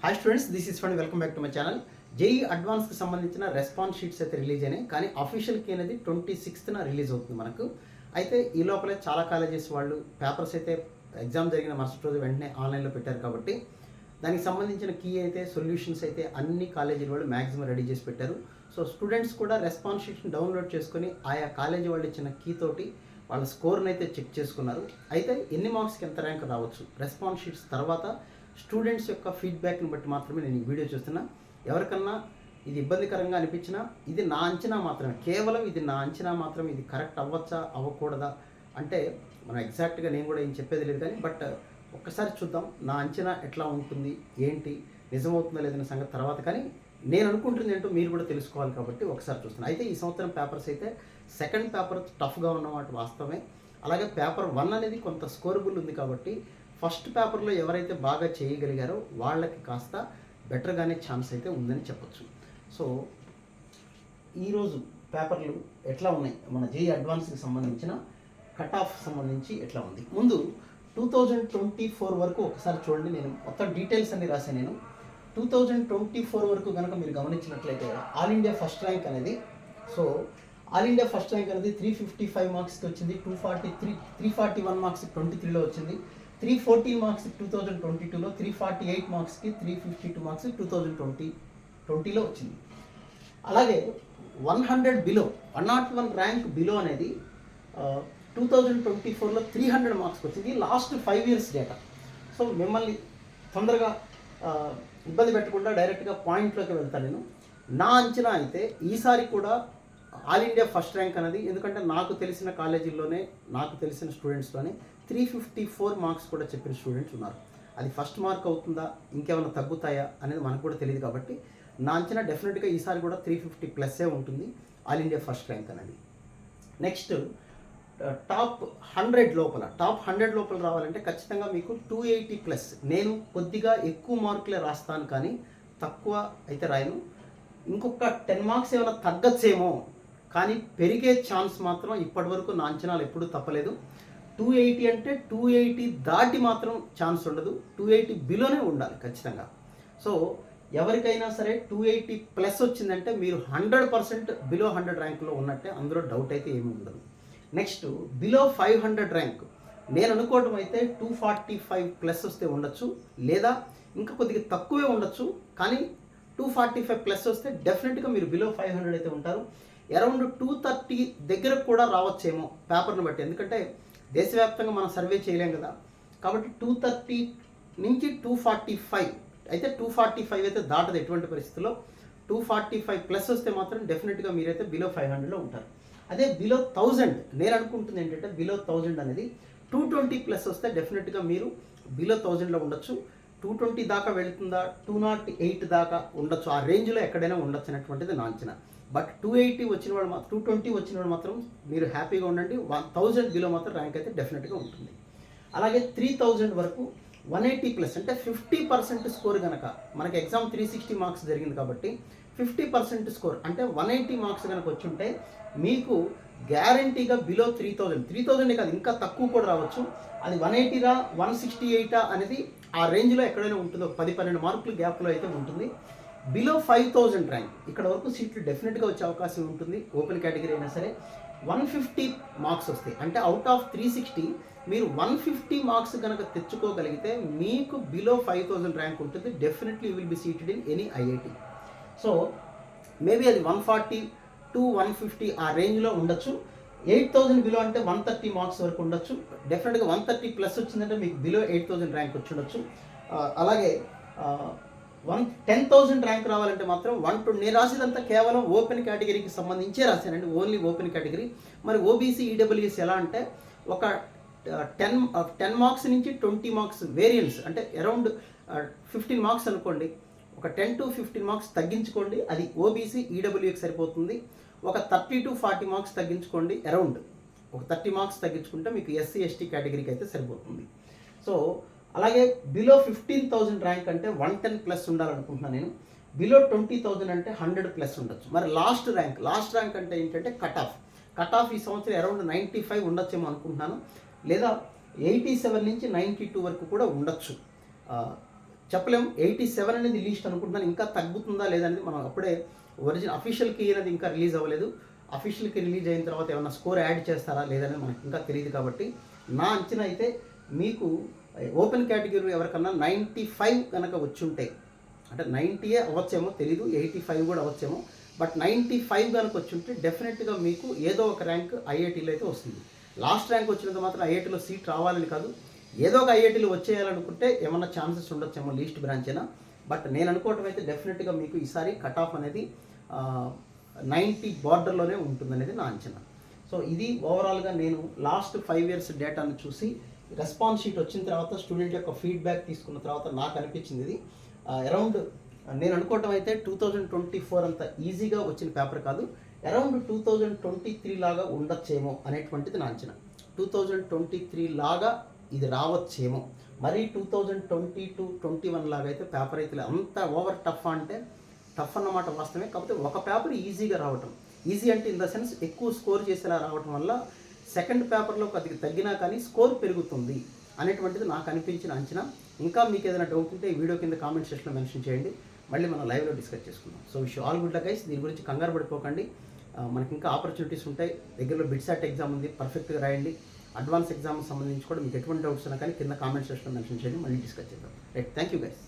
Hi students this is fund welcome back to my channel JEE అడ్వాన్స్కి సంబంధించిన response sheets అయితే release అయినాయి. కానీ official key అనేది twenty సిక్స్త్న రిలీజ్ అవుతుంది మనకు. అయితే ఈ లోపలే చాలా కాలేజెస్ వాళ్ళు పేపర్స్ అయితే ఎగ్జామ్ జరిగిన మరుసటి రోజు వెంటనే ఆన్లైన్లో పెట్టారు కాబట్టి దానికి సంబంధించిన కీ అయితే సొల్యూషన్స్ అయితే అన్ని కాలేజీల వాళ్ళు మ్యాక్సిమం రెడీ చేసి పెట్టారు. సో స్టూడెంట్స్ కూడా రెస్పాన్స్ షీట్ని డౌన్లోడ్ చేసుకొని ఆయా కాలేజీ వాళ్ళు ఇచ్చిన కీ తోటి వాళ్ళ స్కోర్ని అయితే చెక్ చేసుకున్నారు. అయితే ఎన్ని మార్క్స్కి ఎంత ర్యాంక్ రావచ్చు? రెస్పాన్స్ షీట్స్ తర్వాత స్టూడెంట్స్ యొక్క ఫీడ్బ్యాక్ని బట్టి మాత్రమే నేను ఈ వీడియో చూస్తున్నా. ఎవరికన్నా ఇది ఇబ్బందికరంగా అనిపించినా ఇది నా అంచనా మాత్రమే. కేవలం ఇది నా అంచనా మాత్రమే. ఇది కరెక్ట్ అవ్వచ్చా? అవ్వకూడదా? అంటే మనం ఎగ్జాక్ట్గా నేను కూడా ఏం చెప్పేది లేదు కానీ బట్ ఒక్కసారి చూద్దాం. నా అంచనా ఎట్లా ఉంటుంది? ఏంటి? నిజమవుతుందా లేదనే సంగతి తర్వాత కానీ నేను అనుకుంటుంది ఏంటో మీరు కూడా తెలుసుకోవాలి కాబట్టి ఒకసారి చూస్తున్నాను అయితే ఈ సంవత్సరం పేపర్స్ అయితే సెకండ్ పేపర్ టఫ్గా ఉన్నమాట వాస్తవమే. అలాగే పేపర్ వన్ అనేది కొంత స్కోరబుల్ ఉంది కాబట్టి ఫస్ట్ పేపర్లో ఎవరైతే బాగా చేయగలిగారో వాళ్ళకి కాస్త బెటర్గానే ఛాన్స్ అయితే ఉందని చెప్పొచ్చు. సో ఈరోజు పేపర్లు ఎట్లా ఉన్నాయి? మన జేఈ అడ్వాన్స్కి సంబంధించిన కట్ ఆఫ్ సంబంధించి ఎట్లా ఉంది? ముందు టూ థౌజండ్ ట్వంటీ ఫోర్ వరకు ఒకసారి చూడండి నేను మొత్తం డీటెయిల్స్ అన్ని రాశాను నేను. టూ థౌజండ్ ట్వంటీ ఫోర్ వరకు కనుక మీరు గమనించినట్లయితే ఆల్ ఇండియా ఫస్ట్ ర్యాంక్ అనేది so all India first rank అనేది త్రీ ఫిఫ్టీ ఫైవ్ మార్క్స్కి వచ్చింది two forty three three forty one marks twenty త్రీలో వచ్చింది. Three forty marks two thousand twenty టూలో త్రీ ఫార్టీ ఎయిట్ మార్క్స్కి three fifty two marks two thousand twenty ట్వంటీలో వచ్చింది. అలాగే one hundred below one not one rank below అనేది two thousand twenty ఫోర్లో three hundred మార్క్స్కి వచ్చింది. Last five years data so మిమ్మల్ని తొందరగా ఇబ్బంది పెట్టకుండా డైరెక్ట్గా పాయింట్లోకి వెళ్తాను నేను. నా అంచనా అయితే ఈసారి కూడా ఆల్ ఇండియా ఫస్ట్ ర్యాంక్ అనేది ఎందుకంటే నాకు తెలిసిన కాలేజీల్లోనే నాకు తెలిసిన స్టూడెంట్స్లోనే త్రీ ఫిఫ్టీ ఫోర్ మార్క్స్ కూడా చెప్పిన స్టూడెంట్స్ ఉన్నారు. అది ఫస్ట్ మార్క్ అవుతుందా? ఇంకేమైనా తగ్గుతాయా? అనేది మనకు కూడా తెలియదు కాబట్టి నా అంచనా డెఫినెట్గా ఈసారి కూడా త్రీ ఫిఫ్టీ ప్లస్సే ఉంటుంది. ఆల్ ఇండియా ఫస్ట్ ర్యాంక్ అనేది. నెక్స్ట్ టాప్ హండ్రెడ్ లోపల టాప్ హండ్రెడ్ లోపల రావాలంటే ఖచ్చితంగా మీకు టూ ఎయిటీ ప్లస్. నేను కొద్దిగా ఎక్కువ మార్కులే రాస్తాను కానీ తక్కువ అయితే రాయను. ఇంకొక టెన్ మార్క్స్ ఏమైనా తగ్గచ్చేమో కానీ పెరిగే ఛాన్స్ మాత్రం ఇప్పటివరకు నా అంచనాలు ఎప్పుడూ తప్పలేదు. టూ ఎయిటీ అంటే టూ ఎయిటీ దాటి మాత్రం ఛాన్స్ ఉండదు. టూ ఎయిటీ బిలోనే ఉండాలి ఖచ్చితంగా. సో ఎవరికైనా సరే టూ ఎయిటీ ప్లస్ వచ్చిందంటే మీరు హండ్రెడ్ పర్సెంట్ బిలో హండ్రెడ్ ర్యాంక్లో ఉన్నట్టే అందులో డౌట్ అయితే ఏమీ ఉండదు. Next below five hundred rank. నేను అనుకోవడం అయితే టూ ఫార్టీ ఫైవ్ ప్లస్ వస్తే ఉండొచ్చు లేదా ఇంకా కొద్దిగా తక్కువే ఉండొచ్చు కానీ టూ ఫార్టీ ఫైవ్ ప్లస్ వస్తే డెఫినెట్గా మీరు బిలో ఫైవ్ హండ్రెడ్ అయితే ఉంటారు. అరౌండ్ టూ థర్టీ దగ్గరకు కూడా రావచ్చేమో పేపర్ని బట్టి. ఎందుకంటే దేశవ్యాప్తంగా మనం సర్వే చేయలేం కదా. కాబట్టి టూ థర్టీ నుంచి టూ ఫార్టీ ఫైవ్ అయితే టూ ఫార్టీ ఫైవ్ అయితే దాటదు ఎటువంటి పరిస్థితుల్లో. టూ ఫార్టీ ఫైవ్ ప్లస్ వస్తే మాత్రం డెఫినెట్గా మీరైతే బిలో ఫైవ్ హండ్రెడ్లో ఉంటారు. అదే బిలో థౌజండ్ నేను అనుకుంటుంది ఏంటంటే బిలో థౌజండ్ అనేది టూ ట్వంటీ ప్లస్ వస్తే డెఫినెట్గా మీరు బిలో థౌజండ్లో ఉండొచ్చు. టూ ట్వంటీ దాకా వెళుతుందా? టూ నాట్ ఎయిట్ దాకా ఉండొచ్చు. ఆ రేంజ్లో ఎక్కడైనా ఉండొచ్చు అనేటువంటిది నా అంచనా. బట్ టూ ఎయిటీ వచ్చిన వాడు మాత్రం టూ ట్వంటీ వచ్చిన వాడు మాత్రం మీరు హ్యాపీగా ఉండండి. వన్ థౌజండ్ బిలో మాత్రం ర్యాంక్ అయితే డెఫినెట్గా ఉంటుంది. అలాగే త్రీ థౌజండ్ వరకు వన్ ఎయిటీ ప్లస్ అంటే ఫిఫ్టీ పర్సెంట్ స్కోర్ కనుక మనకి ఎగ్జామ్ త్రీ సిక్స్టీ మార్క్స్ జరిగింది కాబట్టి ఫిఫ్టీ పర్సెంట్ స్కోర్ అంటే వన్ ఎయిటీ మార్క్స్ కనుక వచ్చి ఉంటే మీకు గ్యారంటీగా below three thousand three thousand కాదు ఇంకా తక్కువ కూడా రావచ్చు. అది వన్ ఎయిటీరా వన్ సిక్స్టీ ఎయిటా అనేది ఆ రేంజ్లో ఎక్కడైనా ఉంటుందో పది పన్నెండు మార్కులు గ్యాప్లో అయితే ఉంటుంది. బిలో ఫైవ్ థౌజండ్ ర్యాంక్ ఇక్కడ వరకు సీట్లు డెఫినెట్గా వచ్చే అవకాశం ఉంటుంది. ఓపెన్ కేటగిరీ అయినా సరే. వన్ ఫిఫ్టీ మార్క్స్ వస్తాయి. అంటే అవుట్ ఆఫ్ త్రీ సిక్స్టీ మీరు వన్ ఫిఫ్టీ మార్క్స్ కనుక తెచ్చుకోగలిగితే మీకు బిలో ఫైవ్ థౌజండ్ ర్యాంక్ ఉంటుంది. Definitely will be seated in any IIT so maybe అది one forty to one fifty ఆ రేంజ్లో ఉండొచ్చు. ఎయిట్ థౌజండ్ బిలో అంటే వన్ థర్టీ మార్క్స్ వరకు ఉండొచ్చు. డెఫినెట్గా వన్ థర్టీ ప్లస్ వచ్చిందంటే మీకు బిలో ఎయిట్ థౌజండ్ ర్యాంక్ వచ్చి ఉండొచ్చు. Uh, అలాగే uh, one ten thousand rank రావాలంటే మాత్రం వన్ టు నేను రాసేదంతా కేవలం ఓపెన్ కేటగిరీకి సంబంధించే రాశానండి ఓన్లీ ఓపెన్ కేటగిరీ. మరి ఓబీసీ ఈడబ్ల్యూఎస్ ఎలా అంటే ఒక టెన్ టెన్ మార్క్స్ నుంచి ట్వంటీ మార్క్స్ వేరియన్స్ అంటే అరౌండ్ ఫిఫ్టీన్ మార్క్స్ అనుకోండి ఒక టెన్ టు ఫిఫ్టీన్ మార్క్స్ తగ్గించుకోండి అది ఓబీసీ ఈడబ్ల్యూకి సరిపోతుంది. ఒక థర్టీ టు ఫార్టీ మార్క్స్ తగ్గించుకోండి అరౌండ్. ఒక థర్టీ మార్క్స్ తగ్గించుకుంటే మీకు ఎస్సీ ఎస్టీ కేటగిరీకి అయితే సరిపోతుంది. సో అలాగే బిలో ఫిఫ్టీన్ థౌజండ్ ర్యాంక్ అంటే వన్ టెన్ ప్లస్ ఉండాలనుకుంటున్నాను నేను. బిలో ట్వంటీ థౌజండ్ అంటే హండ్రెడ్ ప్లస్ ఉండొచ్చు. మరి లాస్ట్ ర్యాంక్ లాస్ట్ ర్యాంక్ అంటే ఏంటంటే కట్ ఆఫ్ కట్ ఆఫ్ ఈ సంవత్సరం అరౌండ్ నైంటీ ఫైవ్ ఉండొచ్చేమో అనుకుంటున్నాను. లేదా ఎయిటీ సెవెన్ నుంచి నైంటీ టూ వరకు కూడా ఉండొచ్చు. చెప్పలేము. చెప్పలేం ఎయిటీ సెవెన్ అనేది లీస్ట్ అనుకుంటున్నాను. ఇంకా తగ్గుతుందా లేదనేది మనం అప్పుడే ఒరిజినల్ అఫీషియల్ కీ అనేది ఇంకా రిలీజ్ అవ్వలేదు. అఫీషియల్కి రిలీజ్ అయిన తర్వాత ఏమైనా స్కోర్ యాడ్ చేస్తారా లేదనేది మనకు ఇంకా తెలియదు కాబట్టి నా అంచనా అయితే మీకు ఓపెన్ కేటగిరీ ఎవరికన్నా నైంటీ ఫైవ్ కనుక వచ్చి ఉంటే అంటే నైంటీయే అవ్వచ్చేమో తెలీదు ఎయిటీ ఫైవ్ కూడా అవ్వచ్చేమో బట్ నైంటీ ఫైవ్ కనుక వచ్చి ఉంటే డెఫినెట్గా మీకు ఏదో ఒక ర్యాంక్ ఐఐటీలో అయితే వస్తుంది. లాస్ట్ ర్యాంక్ వచ్చినంత మాత్రం ఐఐటీలో సీట్ రావాలని కాదు. ఏదో ఒక ఐఐటీలో వచ్చేయాలనుకుంటే ఏమన్నా ఛాన్సెస్ ఉండొచ్చేమో లీస్ట్ బ్రాంచ్ అయినా. బట్ నేను అనుకోవటం అయితే డెఫినెట్గా మీకు ఈసారి కట్ ఆఫ్ అనేది నైంటీ బార్డర్లోనే ఉంటుందనేది నా అంచనా. సో ఇది ఓవరాల్గా నేను లాస్ట్ ఫైవ్ ఇయర్స్ డేటాను చూసి రెస్పాన్స్ షీట్ వచ్చిన తర్వాత స్టూడెంట్ యొక్క ఫీడ్బ్యాక్ తీసుకున్న తర్వాత నాకు అనిపించింది ఇది. అరౌండ్ నేను అనుకోవటం అయితే టూ థౌజండ్ ట్వంటీ ఫోర్ అంత ఈజీగా వచ్చిన పేపర్ కాదు. Around two thousand twenty three లాగా ఉండొచ్చేమో అనేటువంటిది నా అంచనా. టూ థౌజండ్ ట్వంటీ త్రీ లాగా ఇది రావచ్చేమో. మరీ two thousand twenty two twenty one లాగా అయితే పేపర్ అయితే లేదు. అంత ఓవర్ టఫ్ అంటే టఫ్ అన్నమాట వాస్తవమే. కాకపోతే ఒక పేపర్ ఈజీగా రావటం. ఈజీ అంటే ఇన్ ద సెన్స్ ఎక్కువ స్కోర్ చేసేలా రావటం వల్ల సెకండ్ పేపర్లో కొద్దిగా తగ్గినా కానీ స్కోర్ పెరుగుతుంది అనేటువంటిది నాకు అనిపించిన అంచనా. ఇంకా మీకు ఏదైనా డౌట్ ఉంటే ఈ వీడియో కింద కామెంట్ సెక్షన్లో మెన్షన్ చేయండి. మళ్ళీ మనం లైవ్లో డిస్కస్ చేసుకుందాం. So wish all good luck guys దీని గురించి కంగారు పడిపోకండి. మనకి ఇంకా ఆపర్చునిటీస్ ఉంటాయి. దగ్గరలో బిట్సాట్ ఎగ్జామ్ ఉంది. పర్ఫెక్ట్గా రాయండి. అడ్వాన్స్ ఎగ్జామ్ సంబంధించి కూడా మీకు ఎటువంటి డౌట్స్ ఉన్నా కానీ కింద కామెంట్ సెక్షన్లో మెన్షన్ చేయండి. మళ్ళీ డిస్కస్ చేద్దాం. Right thank you guys